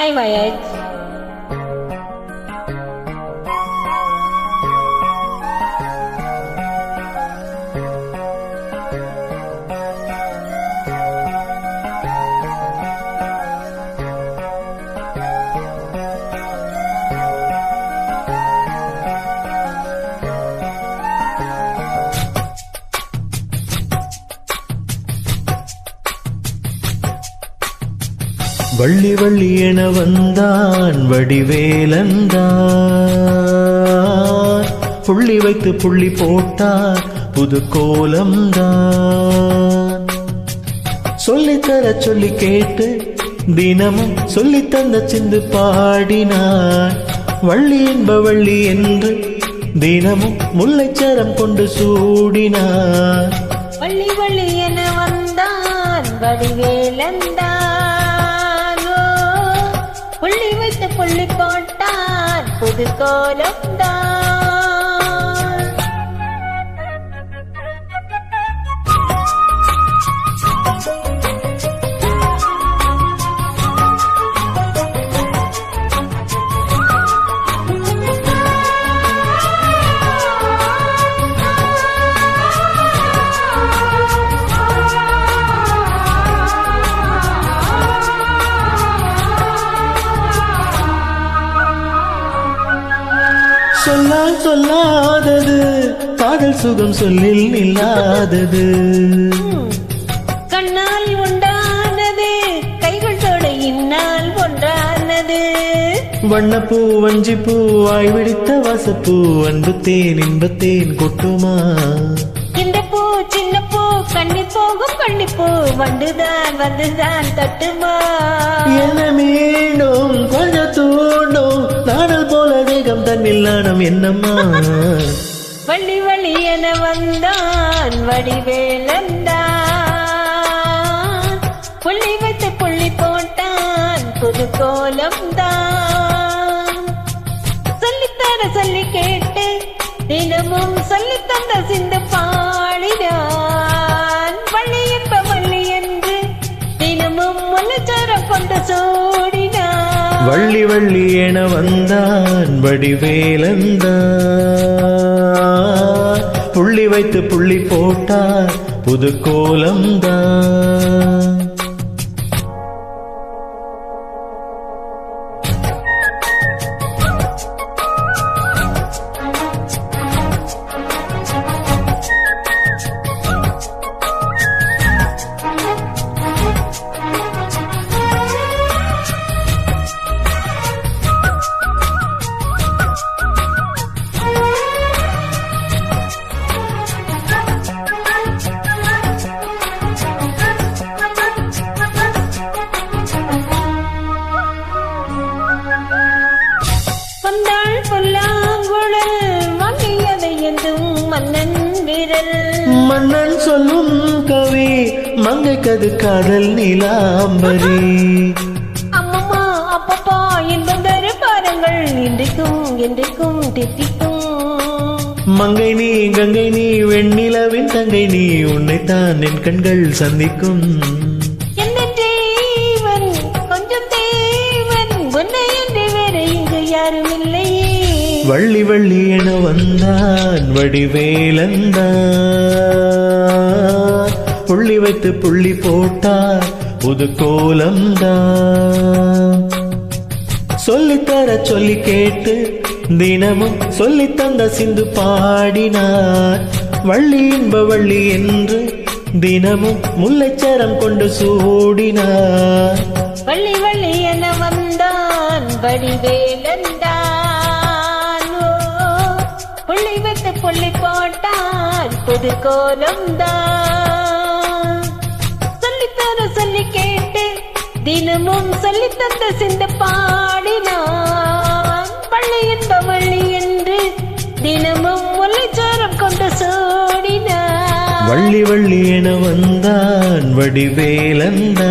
Hi, Mayet. Valli Valli என வந்தான் வடிவேலந்தான் புள்ளி வைத்து புள்ளி போட்டார் புது கோலம்தான் சொல்லித்தர சொல்லி கேட்டு தினமும் சொல்லி தந்த சிந்து பாடினார். வள்ளி என்ப வள்ளி என்று தினமும் முல்லைச்சரம் கொண்டு சூடினார். வள்ளி வள்ளி என வந்தான் வடிவேலந்தான் வைத்து புது கோலம் சொல்லால் சொல்லாதது காதல் சுகம் சொல்லில் நில்லாதது. கண்ணால் உண்டானது கைகள் தொட இந்நாள் ஒன்றானது. வண்ணப்பூ வஞ்சிப்பூ வாய் விடித்த வாசப்பூ அன்பு தேன் இன்பத்தேன் கொட்டுமா? இந்த பூ சின்ன பூ கண்ணி போகும் கண்ணி பூ வந்துதான் வந்துதான் தட்டுமா? என்ன வேகம் நாணம் என்னம்மா? வள்ளி வழி என வந்தான் வடிவேலந்தான் புள்ளி வைத்து புள்ளி போட்டான் புது கோலம் தான் சொல்லித்தர சொல்லி கேட்டு தினமும் சொல்லி தந்த சிந்து பாடினான். வள்ளி என்ப வள்ளி என்று தினமும் முழுச்சாரம் கொண்டு சோ வள்ளி வள்ளி என வந்தான் வடிவேலந்தான். புள்ளி வைத்து புள்ளி போட்டார் புது கோலம்தான் மன்னன் விரல் மன்னன் சொல்லும் கவி மங்கைக்கது காதல் நீலாம்பரி. அம்மம்மா அப்பப்பா இன்பம் தரு பாருங்கள். இன்றைக்கும் என்றைக்கும் தித்திக்கும். மங்கை நீ கங்கை நீ வெண்ணிலவின் தங்கை நீ உன்னைத்தான் என் கண்கள் சந்திக்கும். வள்ளி வள்ளி என வந்தான் வடிவேலந்தான் புள்ளி வைத்து புள்ளி போட்டார் புது கோலம்தான் சொல்லித்தர சொல்லி கேட்டு தினமும் சொல்லி தந்த சிந்து பாடினார். வள்ளி இன்ப வள்ளி என்று தினமும் முல்லைச்சரம் கொண்டு சூடினார். வள்ளி வள்ளி என வந்தான் வடிவேல் போட்டான் கோலம்தான். கோலம் சொல்லித்தர சொல்லி கேட்டு தினமும் சொல்லித்தந்த சிந்து பாடினான். பள்ளி என்ப வள்ளி என்று தினமும் முல்லைச்சாரம் கொண்டு சோடினான். வள்ளி வள்ளி என வந்தான் வடிவேலந்தான்